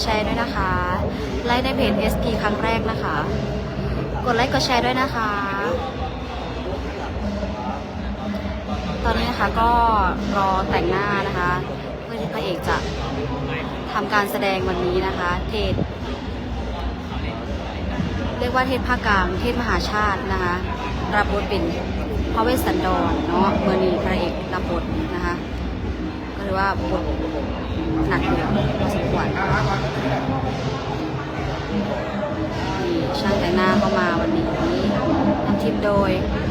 ดไลค์กดแชร์ด้วยนะคะ ไลค์ในเพจ SP ครั้งแรกนะคะ กดไลค์กดแชร์ด้วยนะคะ ตอนนี้นะคะก็รอแต่งหน้านะคะ เพื่อที่พระเอกจะทำการแสดงวันนี้นะคะ เทศ เรียกว่าเทศภาคกลาง เทศมหาชาตินะคะ รับบทเป็นพระเวสสันดรเนาะเมื่อนี้พระเอกรับบท คะก็ถือว่าบทหนักอยู่พอสมควรนี่ช่างแต่งหน้าเข้ามาวันนี้นำทีมโดย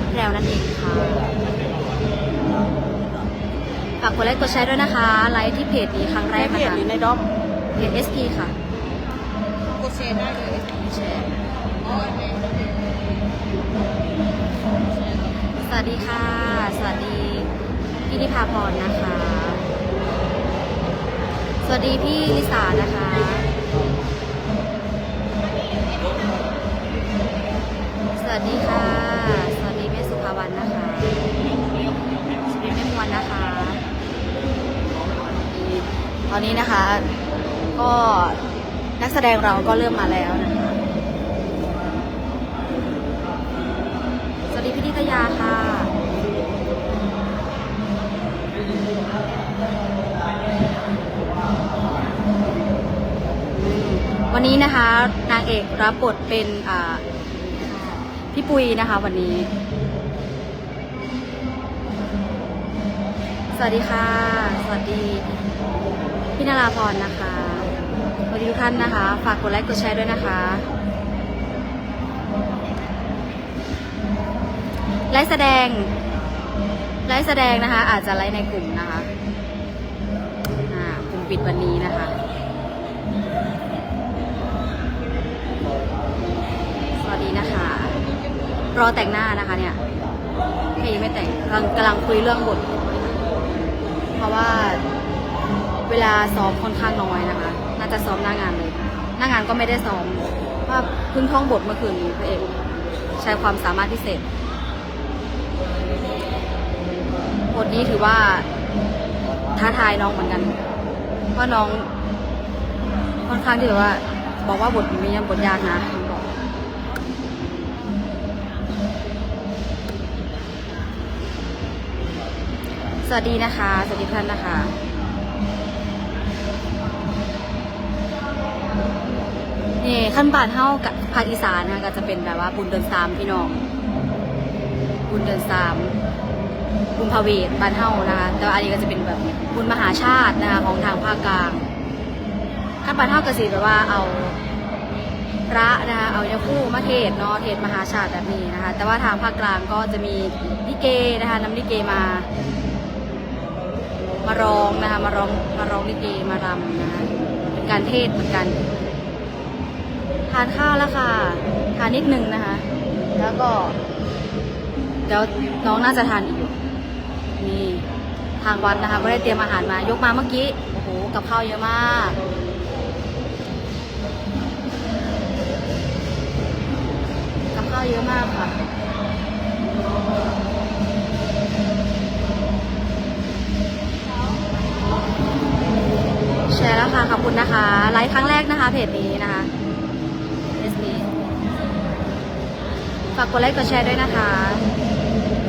แพรวนั่นเองค่ะฝากกดไลค์กดแชร์ด้วยนะคะ ไลค์ที่เพจนี้ครั้งแรกในนะเพจคะหรือในด็อกเพจ SP ค่ะ กดแชร์ได้เลยแชร์สวัสดีค่ะ สวัสดีพี่นิพาพรนะคะส วัสดีพี่ลิสานะคะสวัสดีค่ะ สวัสดีแม่สุภาวันนะคะสวัสดีแม่มวนนะคะ ตอนนี้นะคะ ก็นักแสดงเราก็เริ่มมาแล้วนะคะ สวัสดีพี่นิตยา นนี้นะคะนางเอกรับบทเป็นพี่ปุยนะคะวันนี้ สวัสดีค่ะ สวัสดีพี่นาราพรนะคะสวัสดีทุกท่านนะคะ ฝากกดไลค์กดแชร์ด้วยนะคะไลฟ์แสดงไลฟ์แสดงนะคะ อาจจะไลฟ์ในกลุ่มนะคะกลุ่มปิดวันนี้นะคะ สวัสดีนะคะ รอแต่งหน้านะคะเนี่ยไม่ไม่แต่งกำลังกำลังคุยเรื่องบท เพราะว่าเวลาซ้อมค่อนข้างน้อยนะคะ น่าจะซ้อมหน้างานเลย หน้างานก็ไม่ได้ซ้อมเพราะว่าเพิ่งท่องบทเมื่อคืนนี้พระเอกใช้ความสามารถพิเศษ บทนี้ถือว่าท้าทายน้องเหมือนกัน เพราะน้องค่อนข้างที่แบบว่า บอกว่าบทมียังบทยากนะ สวัสดีนะคะ สวัสดีท่านนะคะ นี่ขั้นบานเท่ากับภาคอีสานนะคะก็จะเป็นแบบว่าบุญเดือนสามพี่น้อง บุญเดือนสามบุญพาเวทบ้านเฮานะคะ แต่ว่าอันนี้ก็จะเป็นแบบบุญมหาชาตินะคะของทางภาคกลางขั้นบานเฮาก็สิแบบว่าเอาพระนะคะเอายาคู่มาเทศน์เนาะเทศมหาชาติแบบนี้นะคะ แต่ว่าทางภาคกลางก็จะมีลิเกนะคะนำลิเกมา มาร้องนะคะมาร้องมาร้องลิเกมารำนะคะเป็นการเทศเหมือนกัน ทานข้าวแล้วค่ะ ทานนิดนึงนะคะ แล้วก็เดี๋ยวน้องน่าจะทานอีกอยู่นี่ทางวัดนะคะ ก็ได้เตรียมอาหารมายกมาเมื่อกี้โอ้โหกับข้าวเยอะมากกับข้าวเยอะมากค่ะ แชร์แล้วค่ะ ขอบคุณนะคะ ไลฟ์ครั้งแรกนะคะ เพจนี้นะคะเพจนี้ฝากกดไลค์กดแชร์ด้วยนะคะ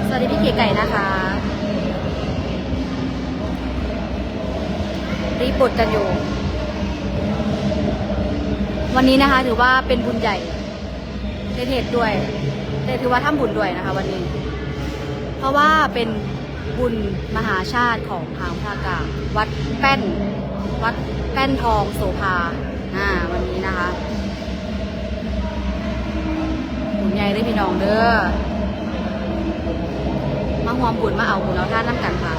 สวัสดีพี่เก๋ไก่นะคะรีบบทกันอยู่ วันนี้นะคะ ถือว่าเป็นบุญใหญ่ในเทศด้วยแต่ถือว่าทำบุญด้วยนะคะ วันนี้ เพราะว่าเป็นบุญมหาชาติของทางภาคกลางวัดแป้น วัดแป้นทองโสภาอ่าวันนี้นะคะบุญใหญ่ได้พี่น้องเด้อมาหวมบุญมาเอาบุญเอาท่านน้ำกันค่ะ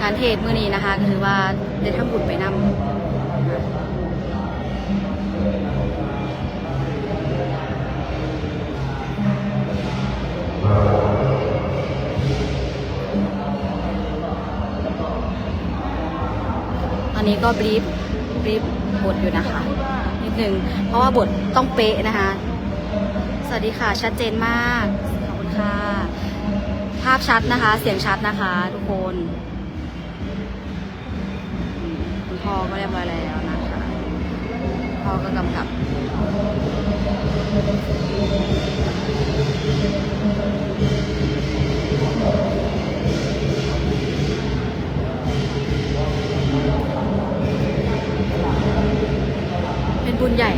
การเทศมือนี้นะคะก็คือว่าได้ทำบุญไปนำ อนนี้ก็บรีฟบรีฟบทอยู่นะคะนิดนึงเพราะว่าบทต้องเป๊ะนะคะ สวัสดีค่ะชัดเจนมากขอบคุณค่ะ ภาพชัดนะคะ เสียงชัดนะคะ ทุกคนคุณพ่อก็เรียบร้อยแล้วนะคะพ่อก็กำกับ เป็นบุญใหญ่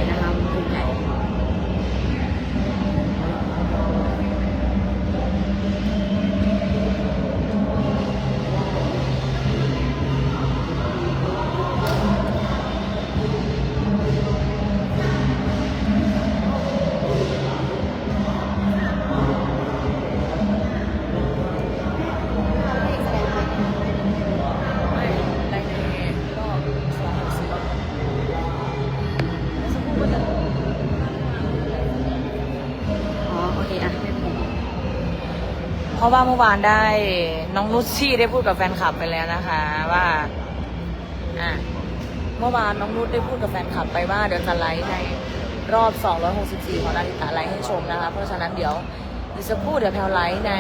ราะว่าเมื่อวานได้น้องนุชชี่ได้พูดกับแฟนคลับไปแล้วนะคะ ว่าอะเมื่อวานน้องนุชได้พูดกับแฟนคลับไปว่าเดี๋ยวจะไลฟ์ในรอบ 264 ของนาฬิตาไลฟ์ให้ชมนะคะ เพราะฉะนั้นเดี๋ยวอีกสักครู่เดี๋ยวแพลวไลฟ์ใน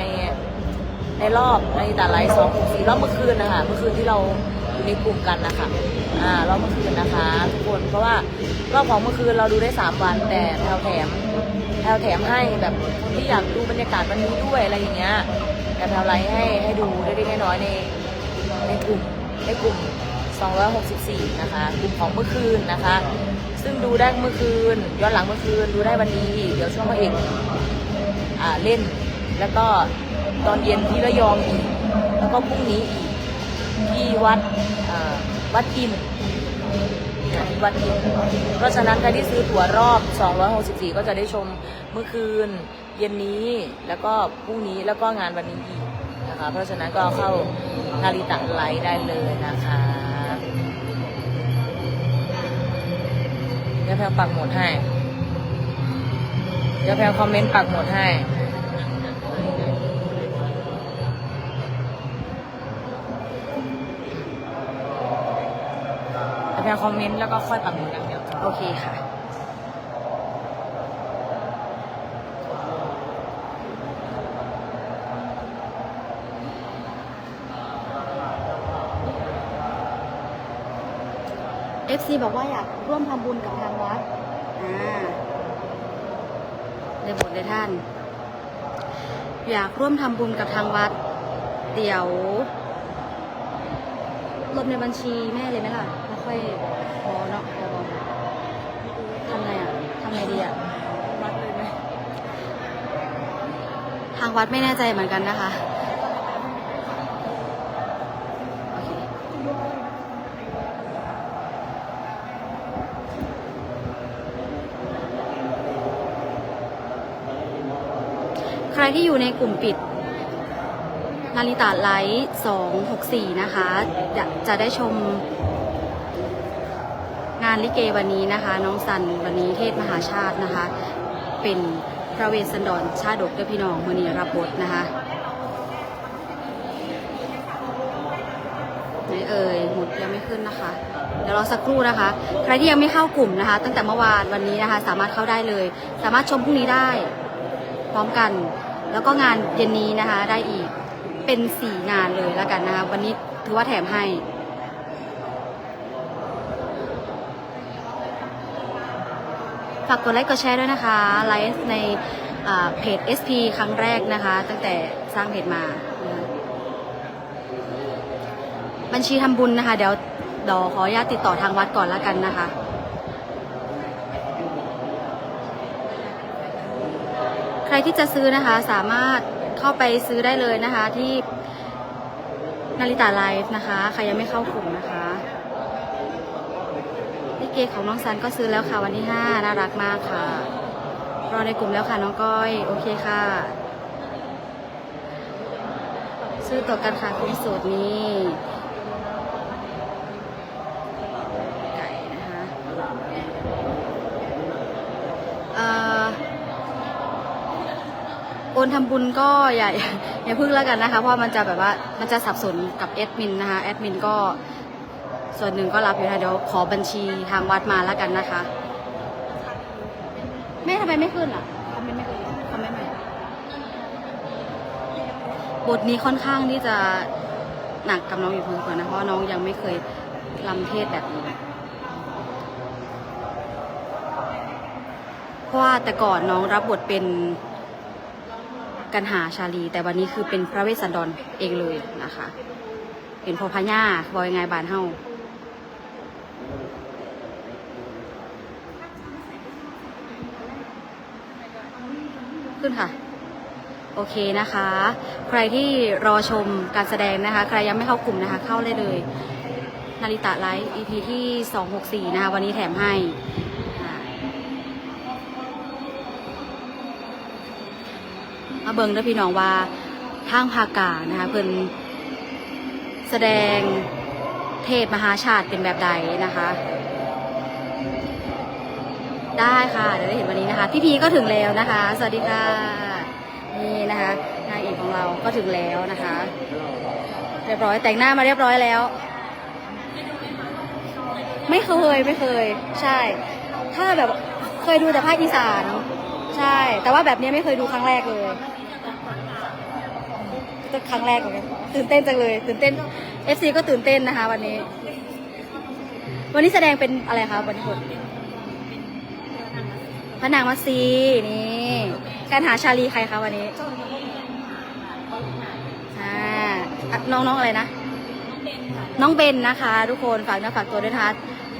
ในรอบนาฬิตาไลฟ์264รอบเมื่อคืนนะคะเมื่อคืนที่เราอยู่ในกลุ่มกันนะคะอ่ารอบเมื่อคืนนะคะ ทุกคนเพราะว่ารอบของเมื่อคืนเราดูได้ 3 วันแต่แพลวแถม พลวแถมให้แบบคนที่อยากดูบรรยากาศวันนี้ด้วยอะไรอย่างเงี้ยแต่แพลวไลฟ์ให้ให้ดูเล็กๆน้อยๆในในกลุ่มในกลุ่ม 264 นะคะกลุ่มของเมื่อคืนนะคะ ซึ่งดูได้เมื่อคืน ย้อนหลังเมื่อคืนดูได้วันนี้ เดี๋ยวช่วงพระเอกอ่าเล่น แล้วก็ตอนเย็นที่ระยองอีก แล้วก็พรุ่งนี้อีกที่วัดวัดอิน ที่วัดอินทร์เพราะฉะนั้นใครที่ซื้อตั๋วรอบ 264 ก็จะได้ชมเมื่อคืน เย็นนี้แล้วก็พรุ่งนี้แล้วก็งานวันนี้อีกนะคะ เพราะฉะนั้นก็เข้านาริตะไลฟ์ได้เลยนะคะเดี๋ยวแพลปักหมดให้เดี๋ยวแพลคอมเมนต์ปักหมดให้ เดี๋ยวแพลคอมเมนต์แล้วก็ค่อยปักหมุดกันเดียวโอเคค่ะ FC บอกว่าอยากร่วมทำบุญกับทางวัด อ่าในบทในท่าน อยากร่วมทำบุญกับทางวัด เดี๋ยวลบในบัญชีแม่เลยไหมล่ะแล้ว ค่อยบอเนาะบอทำไงอะทำไงดีอะวัดเลยไหมทางวัดไม่แน่ใจเหมือนกันนะคะใครที่อยู่ในกลุ่มปิดนาริตาไลท์264 นะคะ จะจะได้ชม งานลิเกวันนี้นะคะ น้องสันวันนี้เทศมหาชาตินะคะ เป็นพระเวสสันดรชาดกเด้อพี่น้องมือนี้รับบทนะคะไหนเอ่ยหมุดยังไม่ขึ้นนะคะ เดี๋ยวรอสักครู่นะคะ ใครที่ยังไม่เข้ากลุ่มนะคะ ตั้งแต่เมื่อวานวันนี้นะคะ สามารถเข้าได้เลย สามารถชมพรุ่งนี้ได้ พร้อมกัน แล้วก็งานเย็นนี้นะคะ ได้อีกเป็นสี่งานเลยแล้วกันนะคะ วันนี้ถือว่าแถมให้ ฝากกดไลค์กดแชร์ด้วยนะคะไลฟ์ในอ่าเพจ SP ครั้งแรกนะคะ ตั้งแต่สร้างเพจมา บัญชีทำบุญนะคะ เดี๋ยวเดี๋ยวขออนุญาตติดต่อทางวัดก่อนแล้วกันนะคะใครที่จะซื้อนะคะสามารถเข้าไปซื้อได้เลยนะคะที่นาริตาไลฟ์นะคะ ใครยังไม่เข้ากลุ่มนะคะ เกของน้องซันก็ซื้อแล้วค่ะวันที่ห้าน่ารักมากค่ะ รอในกลุ่มแล้วค่ะน้องก้อย โอเคค่ะ ซื้อต่อกันค่ะคุณสูตรนี้ไก่นะคะเอ่อโอนทำบุญก็อย่าอย่าพึ่งแล้วกันนะคะ เพราะมันจะแบบว่ามันจะสับสนกับแอดมินนะคะแอดมินก็ ส่วนหนึ่งก็รับอยู่นะเดี๋ยวขอบัญชีทางวัดมาแล้วกันนะคะ แม่ทำไมไม่ขึ้นอะคอมเมนต์ไม่ขึ้นคอมเมนต์ใหม่บทนี้ค่อนข้างที่จะหนักกับน้องอยู่พอสมควรนะเพราะว่าน้องยังไม่เคยลำเทศแบบนี้เพราะว่าแต่ก่อนน้องรับบทเป็นกันหาชาลี แต่วันนี้คือเป็นพระเวสสันดรเองเลยนะคะ เป็นพอพญาบอยไงบานเฮา ขึ้นค่ะ โอเคนะคะ ใครที่รอชมการแสดงนะคะ ใครยังไม่เข้ากลุ่มนะคะ เข้าเลยเลย นาริตะไลฟ์ EP ที่ 264 นะคะ วันนี้แถมให้มาเบิงด้วยพี่น้องว่าทางภากานะคะเพิ่นแสดงเทศมหาชาติเป็นแบบใดนะคะ ได้ค่ะเดี๋ยวได้เห็นวันนี้นะคะ พี่พีก็ถึงแล้วนะคะ สวัสดีค่ะ นี่นะคะนางเอกของเราก็ถึงแล้วนะคะ เรียบร้อยแต่งหน้ามาเรียบร้อยแล้ว ไม่เคยไม่เคย ใช่ ถ้าแบบเคยดูแต่ภาคอีสาน ใช่ แต่ว่าแบบนี้ไม่เคยดูครั้งแรกเลยก็ครั้งแรกเหมือนกันตื่นเต้นจังเลย ตื่นเต้น FC ก็ตื่นเต้นนะคะ วันนี้ วันนี้แสดงเป็นอะไรคะวันนี้คน พระนางมัตซีนี่การหาชาลีใครคะวันนี้อ่าน้องน้องอะไรนะน้องเบนนะคะ ทุกคนฝากเนื้อฝากตัวด้วยนะคะ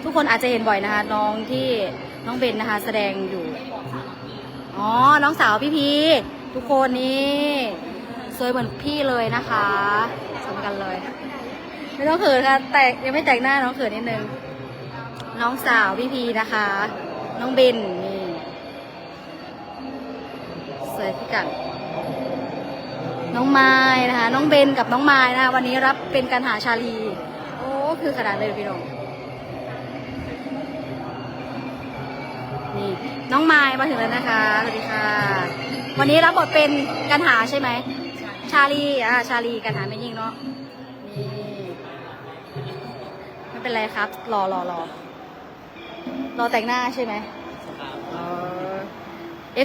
ทุกคนอาจจะเห็นบ่อยนะคะ น้องที่น้องเบนนะคะ แสดงอยู่อ๋อน้องสาวพี่พีทุกคนนี่สวยเหมือนพี่เลยนะคะสมกันเลย ไม่ต้องเขินค่ะแต่ยังไม่แต่งหน้าน้องเขินนิดนึงน้องสาวพี่พีนะคะ น้องเบน ยพี่กัน น้องไม้นะคะน้องเบนกับน้องไม้นะคะวันนี้รับเป็นการหาชาลี โอ้คือขนาดเลยพี่น้องนี่น้องไม้มาถึงแล้วนะคะสวัสดีค่ะ วันนี้รับบทเป็นการหาใช่ไหมชาลีอ่าชาลีการหาไม่ยิ่งเนาะนี่ไม่เป็นไรครับรอรอรอรอแต่งหน้าใช่ไหมเอ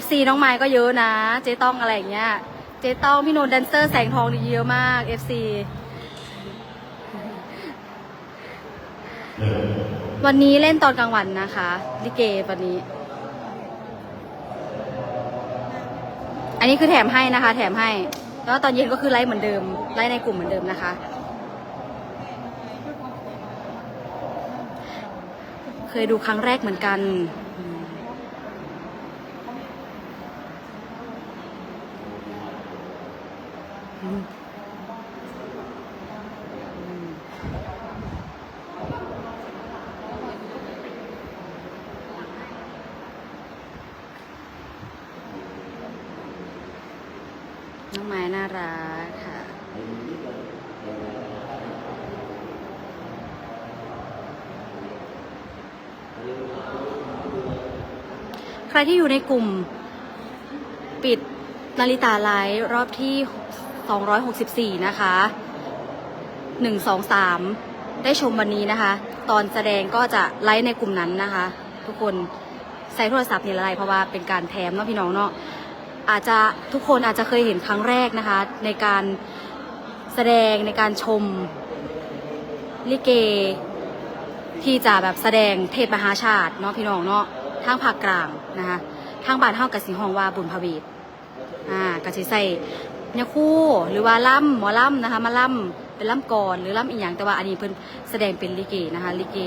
ซีน้องไม้ก็เยอะนะ เจ๊ต้องอะไรอย่างเงี้ย เจ๊ต้องพี่โนนแดนเซอร์แสงทองนี่เยอะมาก FC วันนี้เล่นตอนกลางวันนะคะลิเกวันนี้ อันนี้คือแถมให้นะคะ แถมให้ แล้วตอนเย็นก็คือไลฟ์เหมือนเดิม ไลฟ์ในกลุ่มเหมือนเดิมนะคะ เคยดูครั้งแรกเหมือนกันอืม อืมอืมน้องไม้น่ารักค่ะ ใคร ที่อยู่ในกลุ่มปิดนาฬิตาไลฟ์รอบที่ 264 นะคะ 1 2 3 ได้ชมวันนี้นะคะ ตอนแสดงก็จะไลฟ์ในกลุ่มนั้นนะคะ ทุกคนใช้โทรศัพท์นี่ละไรเพราะว่าเป็นการแถมเนาะพี่น้องเนาะอาจจะทุกคนอาจจะเคยเห็นครั้งแรกนะคะ ในการแสดงในการชมลิเกที่จะแบบแสดงเทศมหาชาติเนาะพี่น้องเนาะ ทางภาคกลางนะคะทางบ้านเฮากับสิงหองว่าบุญพเวทอ่ากะสิใส่เนี่ยคู่หรือว่าล่ำหมอล่ำนะคะมาล่ำเป็นล่ำก่อนหรือล่ำอีหยังแต่ว่าอันนี้เพิ่นแสดงเป็นลิเกนะคะลิเก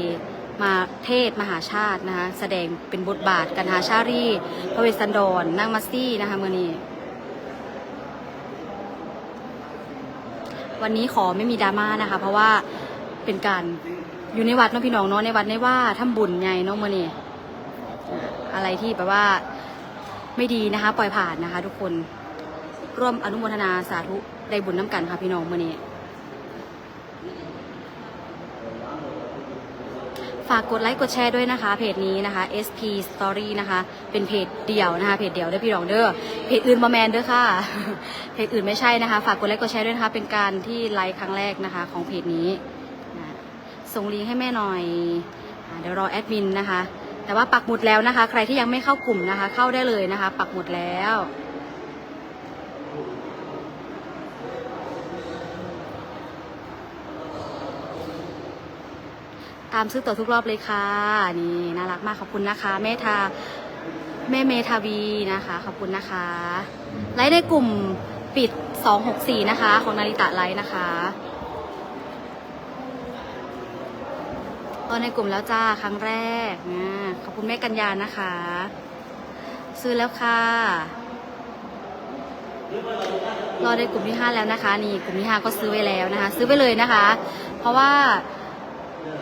มาเทศมหาชาตินะคะแสดงเป็นบทบาทกันหาชารีพระเวสสันดรนางมัสซี่นะคะเมื่อนี้ วันนี้ขอไม่มีดราม่านะคะ เพราะว่าเป็นการอยู่ในวัดเนาะพี่น้องเนาะในวัดในว่าทำบุญไงเนาะเมื่อนี้ อะไรที่แบบว่าไม่ดีนะคะ ปล่อยผ่านนะคะ ทุกคนร่วมอนุโมทนาสาธุได้บุญน้ำกันค่ะพี่น้องมื่อนี้ ฝากกดไลค์กดแชร์ด้วยนะคะ เพจนี้นะคะ SP Story นะคะ เป็นเพจเดี่ยวนะคะ เพจเดี่ยวเด้พี่รองเด้อเพจอื่นบอแมนเด้อค่ะ เพจอื่นไม่ใช่นะคะ ฝากกดไลค์กดแชร์ด้วยนะคะ เป็นการที่ไลค์ครั้งแรกนะคะ ของเพจนี้นะส่งลิงก์ให้แม่หน่อย เดี๋ยวรอแอดมินนะคะ แต่ว่าปักหมุดแล้วนะคะ ใครที่ยังไม่เข้ากลุ่มนะคะ เข้าได้เลยนะคะ ปักหมุดแล้วตามซื้อตั๋วทุกรอบเลยค่ะ นี่น่ารักมากขอบคุณนะคะแม่ทาแม่เมทาวีนะคะ ขอบคุณนะคะไลฟ์ในกลุ่มปิด 264 นะคะ ของนาริตะไลฟ์นะคะ ตอนในกลุ่มแล้วจ้าครั้งแรกนะขอบคุณแม่กัญญานะคะ ซื้อแล้วค่ะรอในกลุ่มที่5แล้วนะคะ นี่กลุ่มที่5ก็ซื้อไว้แล้วนะคะ ซื้อไปเลยนะคะ เพราะว่า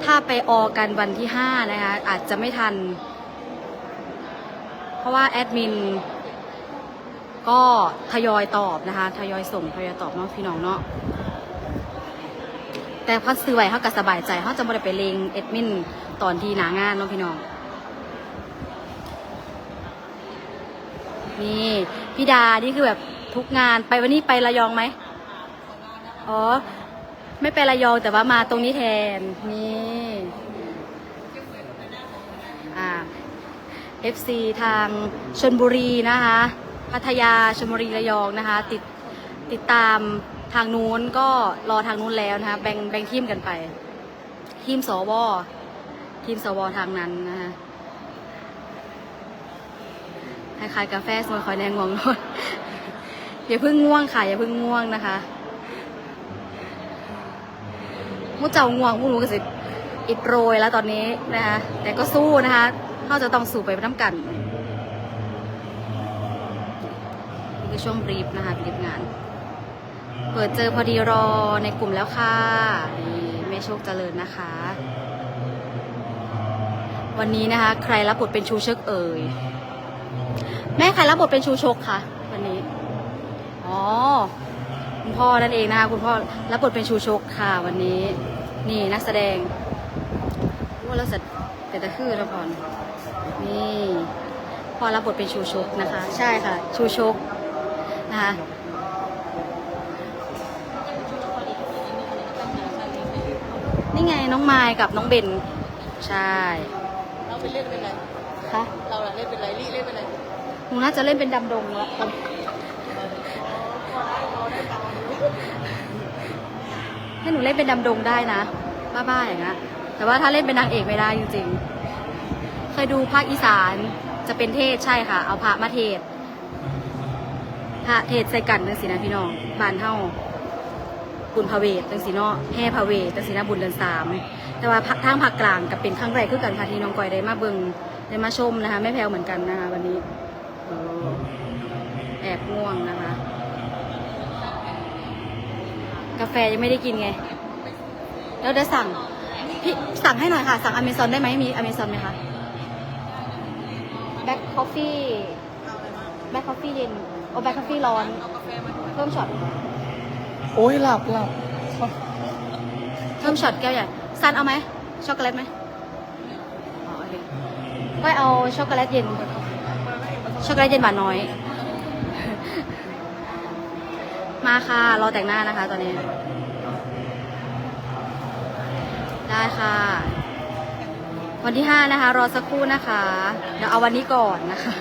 ถ้าไปออกันวันที่ห้านะคะ อาจจะไม่ทัน เพราะว่าแอดมินก็ทยอยตอบนะคะ ทยอยส่งทยอยตอบเนาะพี่น้องเนาะ แต่เขาซื้อไว้เขาก็สบายใจเขาจะไม่ได้ไปเลงแอดมินตอนที่หนางานเนาะพี่น้อง นี่พี่ดา นี่คือแบบทุกงานไปวันนี้ไประยองไหมอ๋อ ไม่ไประยองแต่ว่ามาตรงนี้แทน นี่อ่า FC ทางชนบุรีนะคะ พัทยาชลบุรีระยองนะคะ ติดติดตาม ทางนู้นก็รอทางนู้นแล้วนะคะแบ่งแบ่งทีมกันไป ทีมสวทีมสวทางนั้นนะคะคล้ายๆกาแฟสมวยคอยแนงง่วงนอนอย่าเพิ่งง่วงค่ะอย่าเพิ่งง่วงนะคะมูเจ้าง่วงมูหนูก็สิอิดโรยแล้วตอนนี้นะคะแต่ก็สู้นะคะเขาจะต้องสู่ไปน้ำกันนี่คือช่วงบรีฟนะคะบรีฟงาน เปิดเจอพอดีรอในกลุ่มแล้วค่ะนี่แม่โชคเจริญนะคะ วันนี้นะคะ ใครรับบทเป็นชูเชกเอ่ย แม่ใครรับบทเป็นชูชกคะวันนี้ อ๋อ คุณพ่อนั่นเองนะคะคุณพ่อรับบทเป็นชูชกค่ะ วันนี้ นี่นักแสดงว่าเราจะเป็นตะคือแล้วก่อนนี่พ่อรับบทเป็นชูชกนะคะ ใช่ค่ะ ชูชกนะคะ นี่ไงน้องไมายกับน้องเบน ใช่เราไปเล่นเป็นไรค่ะเราล่ะเล่นเป็นไรลี่เล่นเป็นไรหนูน่าจะเล่นเป็นดำดงแล้วตอนให้หนูเล่นเป็นดำดงได้นะ บ้าๆอย่างเงี้ยแต่ว่าถ้าเล่นเป็นนางเอกไม่ได้จริงๆ เคยดูภาคอีสานจะเป็นเทศใช่ค่ะ เอาพระมาเทศพระเทศใส่กันจังสีนะพี่น้องบานเท่า บุญพระเวทจังสีเนาะแห่พระเวทจังสีนะบุญเดือนสามแต่ว่าภาคทางภาคกลางกับเป็นครั้งแรกคือกันค่ะที่น้องก้อยได้มาเบิงได้มาชมนะคะไม่แพ้วเหมือนกันนะคะวันนี้แอบง่วงนะคะ กาแฟยังไม่ได้กินไง แล้วเดี๋ยวสั่งพี่สั่งให้หน่อยค่ะ สั่งอเมซอนได้ไหมมีอเมซอนไหมคะแบ็คคอฟฟี่แบ็คคอฟฟี่เย็นโอ้แบ็คคอฟฟี่ร้อนเพิ่มช็อต โอ้ยหลับหลับเพิ่มช็อตแก้วใหญ่ซันเอาไหมช็อกโกแลตไหมอ๋อโอเคก็เอาช็อกโกแลตเย็น ช็อกโกแลตเย็นหวานน้อย มาค่ะรอแต่งหน้านะคะ ตอนนี้ ได้ค่ะ วันที่ห้านะคะ รอสักครู่นะคะ เดี๋ยวเอาวันนี้ก่อนนะคะ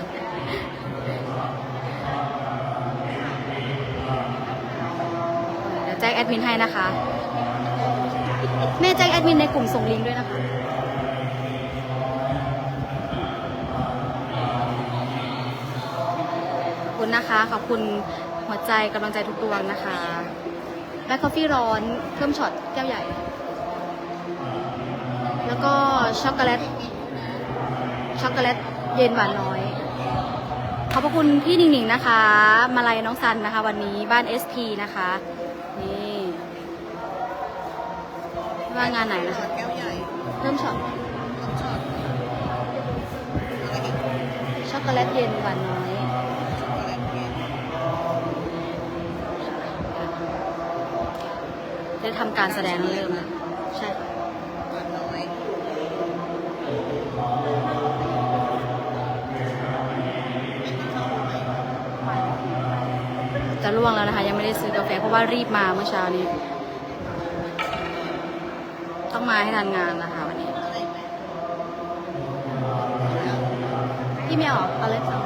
ดี๋ยวแอดมินให้นะคะ แม่แจ้งแอดมินในกลุ่มส่งลิงก์ด้วยนะคะ ขอบคุณนะคะ ขอบคุณหัวใจกำลังใจทุกดวงนะคะแบล็คคอฟฟี่ร้อนเพิ่มช็อตแก้วใหญ่ แล้วก็ช็อกโกแลตช็อกโกแลตเย็นหวานน้อย ขอบพระคุณพี่หนิงหนิงนะคะ มาลัยน้องซันนะคะ วันนี้บ้าน SP นะคะ นี่ไม่ ว่างานไหนนะคะ แก้วใหญ่เริ่มช็อตช็อตอะไรอีกช็อกโกแลตเย็นหวานน้อยอะได้ทำการแสดงเริ่มแล้วใช่จะล่วงแล้วนะคะ ยังไม่ได้ซื้อกาแฟเพราะว่ารีบมาเมื่อเช้านี้ ต้องมาให้ทันงานนะคะวันนี้อะไรอีกไหมพี่ไม่ออกเอาเลยสอง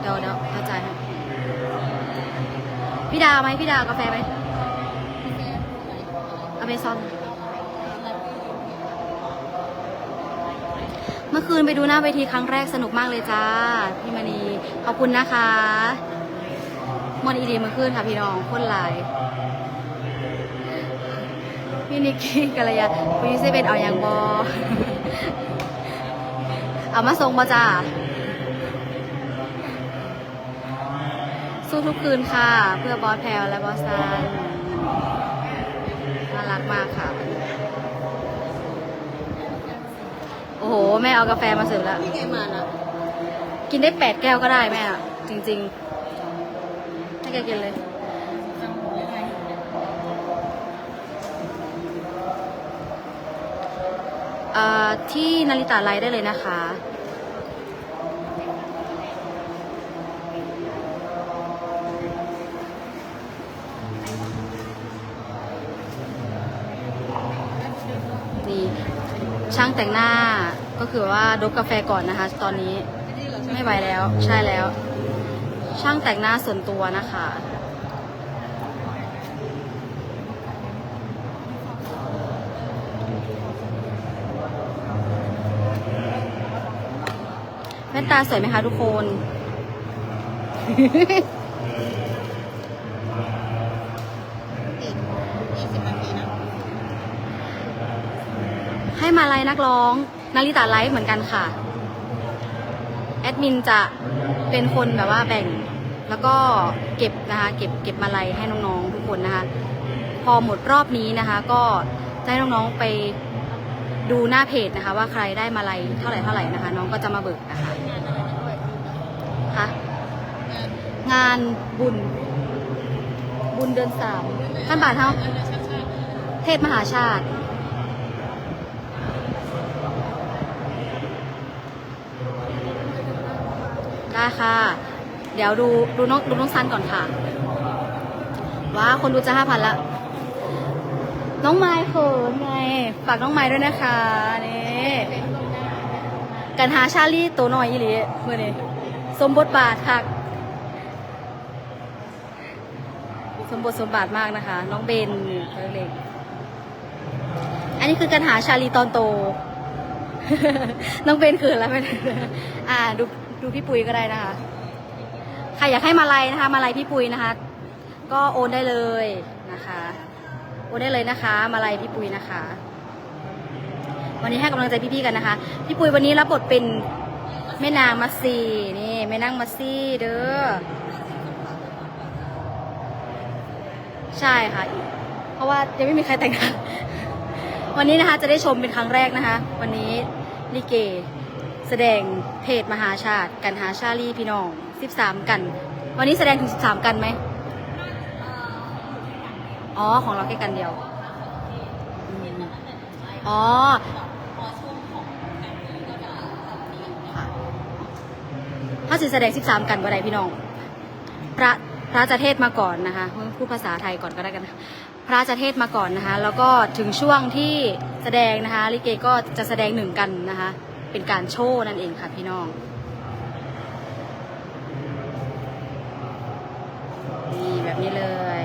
เดี๋ยวเดี๋ยวกระจาให้พี่ดาไหมพี่ดากาแฟไหมอเมซอนเมื่อคืนไปดูหน้าเวทีครั้งแรกสนุกมากเลยจ้า พี่มณีขอบคุณนะคะมวนอีดีเมื่อคืนค่ะพี่น้องคนหลาย พี่นิกกี้กัลยาพี่เซเป็นเอาอย่างบอเอามาส่งบอจ้าสู้ทุกคืนค่ะ เพื่อบอสแพลวและบอสซันน่ารักมากค่ะ โอ้โห แม่เอากาแฟมาเสิร์ฟแล้วพี่ไงมานะ กินได้แปดแก้วก็ได้แม่อะจริง ๆ ให้แกกินเลย เอ่อ ที่นาริตาไลฟ์ได้เลยนะคะ นี่ช่างแต่งหน้าก็คือว่าดบกาแฟก่อนนะคะ ตอนนี้ไม่ไหวแล้วใช่แล้ว ช่างแต่งหน้าส่วนตัวนะคะ แว่นตาสวยไหมคะทุกคนอีกยี่สิบนาทีนะให้มาไลฟ์นักร้อง นาริตาไลฟ์เหมือนกันค่ะ แอดมินจะเป็นคนแบบว่าแบ่ง แล้วก็เก็บนะคะ เก็บเก็บมาไลให้น้องๆทุกคนนะคะ พอหมดรอบนี้นะคะ ก็จะให้น้องๆไปดูหน้าเพจนะคะว่าใครได้มาไลฟ์เท่าไหร่เท่าไหร่นะคะ น้องก็จะมาเบิกนะคะ งานบุญ บุญเดือนสามขั้นบาทเท่าเทศมหาชาติ ได้ค่ะ เดี๋ยวดูดูน้องดูน้องซันก่อนค่ะว่าคนดูจะห้าพันละน้องไม้เขินไง ฝากน้องไม้ด้วยนะคะนี่กันหาชาลี่ตัวน้อยอีหลีเมื่อนี้สมบทบาทค่ะ สมบทสมบาทมากนะคะ น้องเบนตัวเล็กอันนี้คือการหาชาลีตอนโต น้องเบนคืออะไรไม่รู้อ่าดูดูพี่ปุ้ยก็ได้นะคะใครอยากให้มาลัยนะคะ มาลัยพี่ปุ้ยนะคะ ก็โอนได้เลยนะคะ โอนได้เลยนะคะ มาลัยพี่ปุ้ยนะคะ วันนี้ให้กำลังใจพี่ๆกันนะคะ พี่ปุ้ยวันนี้รับบทเป็นแม่นางมัสซีนี่แม่นางมัสซีเด้อ ใช่ค่ะ เพราะว่ายังไม่มีใครแต่งงานวันนี้นะคะจะได้ชมเป็นครั้งแรกนะคะ วันนี้ลิเก แสดงเพจมหาชาติ กันหาชาลีพี่น้อง 13 กัน วันนี้แสดงถึง 13 กันไหมอ๋อของเราแค่กันเดียวอ๋อค่ะถ้าสิแสดง 13 กันวันใดพี่น้อง พระ พระจะเทศมาก่อนนะคะพูดภาษาไทยก่อนก็ได้กัน พระจะเทศมาก่อนนะคะ แล้วก็ถึงช่วงที่แสดงนะคะลิเกก็จะแสดงหนึ่งกันนะคะ เป็นการโชว์นั่นเองค่ะพี่น้องนี่แบบนี้เลย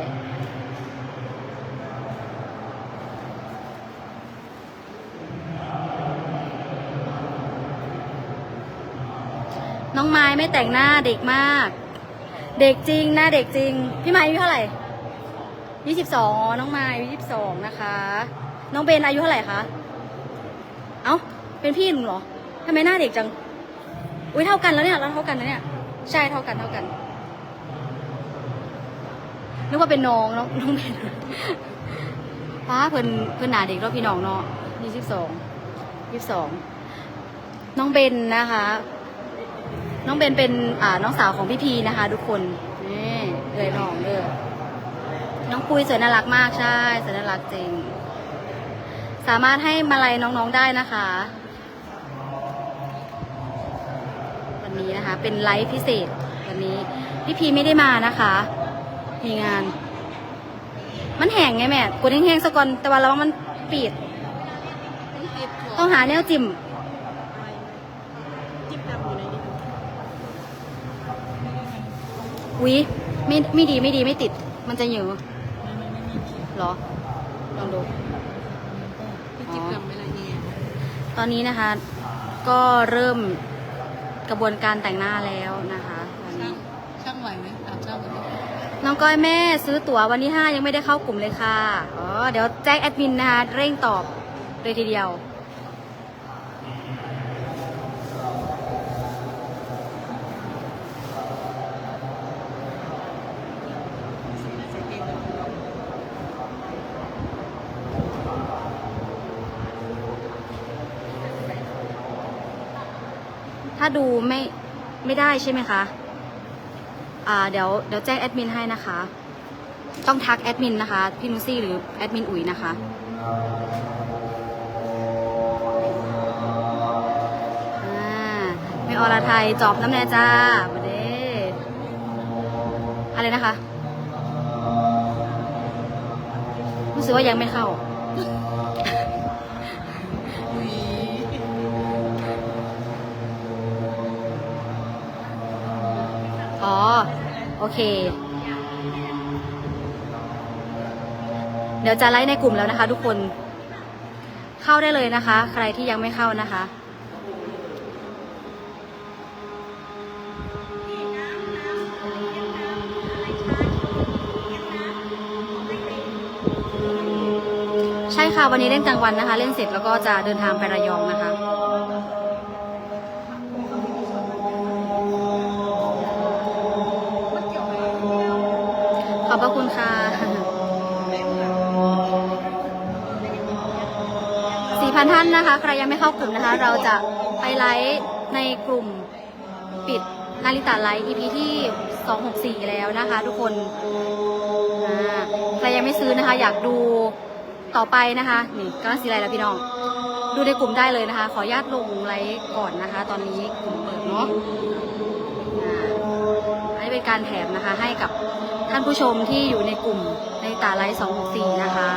น้องไม้ไม่แต่งหน้าเด็กมาก เด็กจริงหน้าเด็กจริง พี่ไม้อายุเท่าไหร่ยี่สิบสองน้องไม้อายุยี่สิบสองนะคะ น้องเบนอายุเท่าไหร่คะ เอ้า เป็นพี่หนูเหรอทำไมหน้าเด็กจัง อุ้ยเท่ากันแล้วเนี่ยเราเท่ากันนะเนี่ย ใช่เท่ากันเท่ากัน นึกว่าเป็นน้องน้องน้องเบนป้าเพิ่นเพิ่นหนาเด็กแล้วพี่น้องเนาะยี่สิบสองยี่สิบสองน้องเบนนะคะ น้องเบนเป็นอ่าน้องสาวของพี่พีนะคะ ทุกคนนี่เลยน้องเด้อน้องปุยสวยน่ารักมากใช่สวยน่ารักจริง สามารถให้มาลัยน้องๆได้นะคะ วันนี้นะคะ เป็นไลฟ์พิเศษวันนี้ พี่พีไม่ได้มานะคะ มีงาน มันแห้งไงแม่กดแห้งๆสะก่อนแต่ว่าเราว่ามันปิดต้องติด ต้องหาแนวจิ้ม จิ๊บดำอยู่ในนี้ อุ๊ยไม่ไม่ดีไม่ดีไม่ติด มันจะเหยือเหรอ ลองดู พี่จิ๊บทำเวลาเนี่ยตอนนี้นะคะ ก็เริ่มกระบวนการแต่งหน้าแล้วนะคะตอนนี้ ช่างไหวไหมถามช่างไหวไหมน้องก้อยแม่ซื้อตั๋ววันที่ 5 ยังไม่ได้เข้ากลุ่มเลยค่ะ อ๋อ เดี๋ยวแจ้งแอดมินนะคะเร่งตอบเลยทีเดียว ถ้าดูไม่ไม่ได้ใช่ไหมคะอ่าเดี๋ยวเดี๋ยวแจ้งแอดมินให้นะคะ ต้องทักแอดมินนะคะ พี่นุซี่หรือแอดมินอุ๋ยนะคะอ่าไม่อรไทยจอบน้ำแน่จ้ามาเด้อะไรนะคะ รู้สึกว่ายังไม่เข้า อ๋อ โอเค เดี๋ยวจะไลฟ์ในกลุ่มแล้วนะคะ ทุกคน เข้าได้เลยนะคะ ใครที่ยังไม่เข้านะคะ ใช่ค่ะ วันนี้เล่นกลางวันนะคะ เล่นเสร็จแล้วก็จะเดินทางไประยองนะคะ พันท่านนะคะ ใครยังไม่เข้ากลุ่มนะคะ เราจะไปไลฟ์ในกลุ่มปิดนาริตาไลฟ์ EP ที่ 264 แล้วนะคะ ทุกคนใครยังไม่ซื้อนะคะ อยากดูต่อไปนะคะนี่กำลังสีอะไรแล้วพี่น้อง ดูในกลุ่มได้เลยนะคะ ขออนุญาตลงไลฟ์ก่อนนะคะ ตอนนี้กลุ่มเปิดเนาะอ่าอันนี้เป็นการแถมนะคะให้กับท่านผู้ชมที่อยู่ในกลุ่มในตาไลฟ์ 264 นะคะ